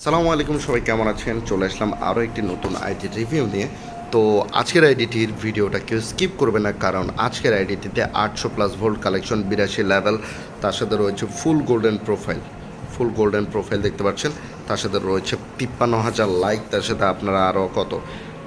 আসসালামু আলাইকুম, সবাই কেমন আছেন? চলে আসলাম আরও একটি নতুন আইডি রিভিউ নিয়ে। তো আজকের আইডিটির ভিডিওটা কেউ স্কিপ করবে না, কারণ আজকের আইডিটিতে আটশো প্লাস ভোল্ট কালেকশন বিরাশি লেভেল তার সাথে রয়েছে full golden profile full golden profile দেখতে পাচ্ছেন, তার সাথে রয়েছে তিপ্পান্ন হাজার লাইক তার সাথে আপনারা আরও কত?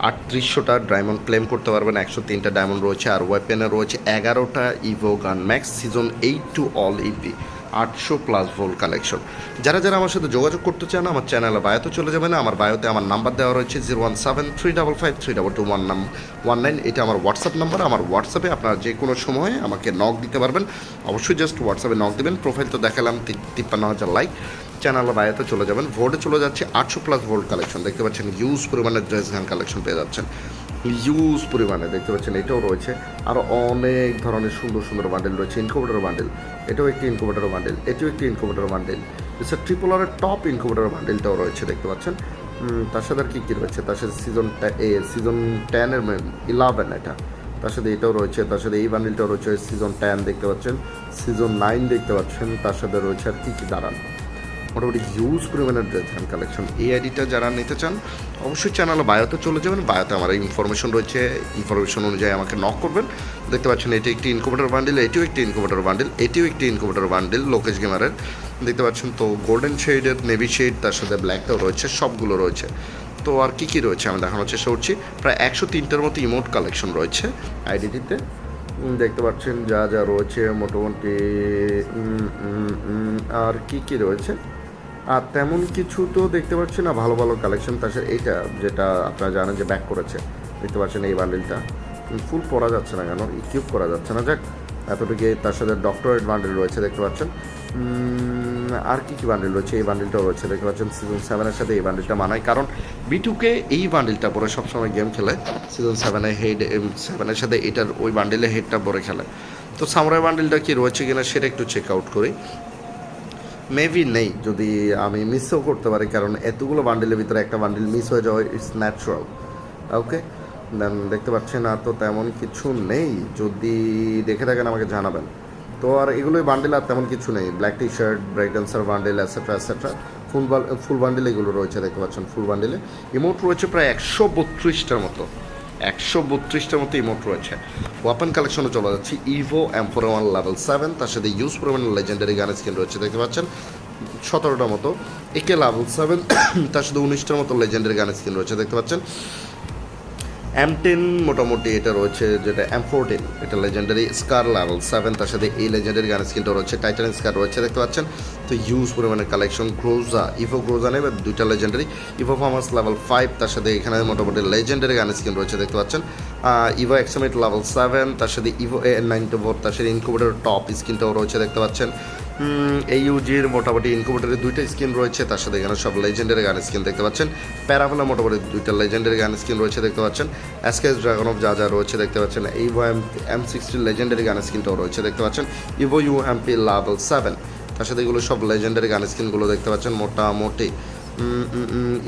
আটত্রিশশোটা ডায়মন্ড ক্লেম করতে পারবেন, একশো তিনটা ডায়মন্ড রয়েছে, আর ওয়েপেনে রয়েছে এগারোটা Evo gun max season eight to all EP আটশো প্লাস ভোল কালেকশন যারা যারা আমার সাথে যোগাযোগ করতে চান, আমার চ্যানেলে বায়োতে চলে যাবেন, আমার বায়োতে আমার নাম্বার দেওয়া রয়েছে zero one seven three double five three double two one নাম ওয়ান নাইন এটা আমার হোয়াটসঅ্যাপ নাম্বার আমার হোয়াটসঅ্যাপে আপনারা যে কোনো সময়ে আমাকে নক দিতে পারবেন। অবশ্যই জাস্ট হোয়াটসঅ্যাপে নক দেবেন প্রোফাইল তো দেখালাম তিপ্পান্ন হাজার লাইক চ্যানেলে বায়োতে চলে যাবেন। ভোল্টে চলে যাচ্ছে আটশো প্লাস ভোল্ট কালেকশন দেখতে পাচ্ছেন ইউজ পরিমাণের ড্রেস গান কালেকশন পেয়ে যাচ্ছেন। ইউজ পরিমাণে দেখতে পাচ্ছেন, এটাও রয়েছে। আরও অনেক ধরনের সুন্দর সুন্দর বান্ডেল রয়েছে। ইনকুবেটর বান্ডেল এটাও একটি ইনকুবেটর বান্ডেল এটিও একটি ইনকুবেটর বান্ডেল এছাড়া ট্রিপলারের টপ ইনকুবেটর বান্ডেলটাও রয়েছে, দেখতে পাচ্ছেন। তার সাথে আর কী কী রয়েছে? তার সাথে সিজন এ সিজন টেনের ইলেভেন এটা। তার সাথে এটাও রয়েছে, তার সাথে এই বান্ডেলটাও রয়েছে সিজন টেন দেখতে পাচ্ছেন। সিজন নাইন দেখতে পাচ্ছেন, তার সাথে রয়েছে আর কী কী দাঁড়ান। মোটামুটি হিউজ পরিমাণের ড্রেস হ্যান্ড কালেকশন এই আইডিটা যারা নিতে চান, অবশ্যই চ্যানেলে বায়োতে চলে যাবেন। বায়োতে আমার ইনফরমেশন রয়েছে ইনফরমেশন অনুযায়ী আমাকে নক করবেন। দেখতে পাচ্ছেন, এটি একটি ইনকুবেটর বান্ডিল এটিও একটি ইনকুবেটর বান্ডেল এটিও একটি ইনকুবেটর বান্ডিল লোকেশ গেমারের দেখতে পাচ্ছেন তো গোল্ডেন শেডের নেভি শেড তার সাথে ব্ল্যাকটাও রয়েছে, সবগুলো রয়েছে। তো আর কী কী রয়েছে আমি দেখানোর চেষ্টা করছি। প্রায় একশো তিনটার মতো ইমোট কালেকশন রয়েছে আইডিটিতে দেখতে পাচ্ছেন যা যা রয়েছে, মোটামুটি আর কি কি রয়েছে? আর তেমন কিছু তো দেখতে পাচ্ছি না, ভালো ভালো কালেকশন তাছাড়া এইটা যেটা আপনারা জানেন যে ব্যাক করেছে। দেখতে পাচ্ছেন এই বান্ডিলটা ফুল পরা যাচ্ছে না কেন? ইকিউব করা যাচ্ছে না। যাক, এতটুকু তার সাথে ডক্টরেট বান্ডিল রয়েছে, দেখতে পাচ্ছেন। আর কি কী বান্ডিল রয়েছে? এই বান্ডিলটাও রয়েছে। দেখতে পাচ্ছেন সিজন সেভেনের সাথে এই বান্ডিলটা মানায়। কারণ বিটুকে এই বান্ডিলটা পরে সবসময় গেম খেলে। সিজন সেভেনে হেড সেভেনের সাথে এটার ওই বান্ডিলে হেডটা পরে খেলে। তো সামরাই বান্ডিলটা কি রয়েছে কিনা সেটা একটু চেক আউট করি। মেবি নেই, যদি আমি মিসও করতে পারি, কারণ এতগুলো বান্ডিলের ভিতরে একটা বান্ডিল মিস হয়ে যাওয়া ইটস ন্যাচারাল ওকে দেন দেখতে পাচ্ছেন আর তো তেমন কিছু নেই, যদি দেখে থাকেন আমাকে জানাবেন। তো আর এগুলোই বান্ডিল আর তেমন কিছু নেই black T shirt break dancer bundle etcetera etcetera full full bundle এগুলো রয়েছে, দেখতে পাচ্ছেন ফুল বান্ডিলে ইমোট রয়েছে প্রায় একশো বত্রিশটার মতো। একশো বত্রিশটার মতো ইমোট রয়েছে। ওয়াপেন কালেকশনে চলে যাচ্ছে। Evo M four one level seven তার সাথে ইউজ পরিমাণ লেজেন্ডারি গান স্কিন রয়েছে, দেখতে পাচ্ছেন? সতেরোটার মতো। একে লেভেল সেভেন তার সাথে উনিশটার মতো লেজেন্ডারি গান স্কিন রয়েছে, দেখতে পাচ্ছেন? এম টেন মোটামুটি এটা রয়েছে যেটা এম ফোরটিন এটা লেজেন্ডারি স্কার লেভেল সেভেন তার সাথে এই লেজেন্ডারি গান স্কিনটা রয়েছে টাইটান স্কার রয়েছে, দেখতে পাচ্ছেন? তো ইউজ পরিমাণে কালেকশন গ্রোজা ইভো গ্রোজা নেবে, দুইটা legendary Evo FAMAS level five তার সাথে এখানে মোটামুটি লেজেন্ডারি গান স্কিন রয়েছে, দেখতে পাচ্ছেন? ইভো এক্সামিট লেভেল সেভেন তার সাথে Evo A nine two four তার সাথে ইনকুবেটার টপ স্কিনটাও রয়েছে, দেখতে পাচ্ছেন? এই ইউজির মোটামুটি ইনকুবেটারের দুইটা স্কিন রয়েছে, তার সাথে এখানে সব লেজেন্ডারি গান স্কিন দেখতে পাচ্ছেন। প্যারাফেলা মোটামুটি দুইটা লেজেন্ডারি গান স্কিন রয়েছে দেখতে পাচ্ছেন। এসকেস ড্রাগন অফ যা যা রয়েছে দেখতে পাচ্ছেন। Evo M M sixty legendary gun স্কিনটাও রয়েছে দেখতে পাচ্ছেন। Evo U MP level seven তার সাথে এগুলো সব লেজেন্ডারি গান স্কিনগুলো দেখতে পাচ্ছেন মোটামুটি।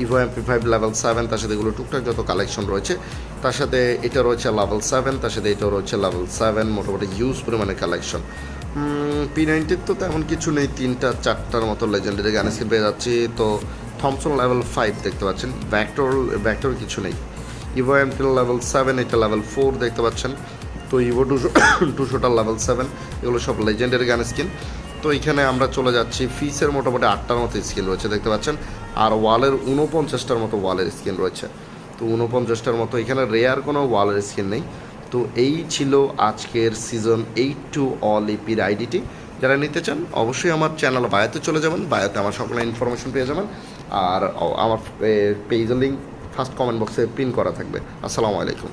Evo MP five level seven তার সাথে এগুলো টুকটাক যত কালেকশন রয়েছে, তার সাথে এটা রয়েছে লেভেল সেভেন তার সাথে এটাও রয়েছে লেভেল সেভেন মোটামুটি ইউজ পরিমাণে কালেকশন পি নাইনটির তো তেমন কিছু নেই, তিনটা, চারটার মতো লেজেন্ডারি গান স্কিন পেয়ে যাচ্ছি। তো থমসন লেভেল ফাইভ দেখতে পাচ্ছেন ব্যাকটোর ব্যাকটোর কিছু নেই। ইভো এমটি লেভেল সেভেন এটা লেভেল ফোর দেখতে পাচ্ছেন। তো ইভো টুশো টুশোটা লেভেল সেভেন এগুলো সব লেজেন্ডারি গান স্কিন তো এখানে আমরা চলে যাচ্ছি ফিসের মোটামুটি আটটার মতো স্কিন রয়েছে, দেখতে পাচ্ছেন। আর ওয়ালের উনপঞ্চাশটার মতো ওয়ালের স্কিন রয়েছে। তো উনপঞ্চাশটার মতো, এখানে রেয়ার কোনো ওয়ালের স্কিন নেই। তো এই ছিল আজকের সিজন এইট টু অল এপির আইডিটি যারা নিতে চান, অবশ্যই আমার চ্যানেল বায়োতে চলে যাবেন। বায়োতে আমার সকল ইনফরমেশন পেয়ে যাবেন। আর আমার পেজের লিঙ্ক ফার্স্ট কমেন্ট বক্সে পিন করা থাকবে। আসসালামু আলাইকুম।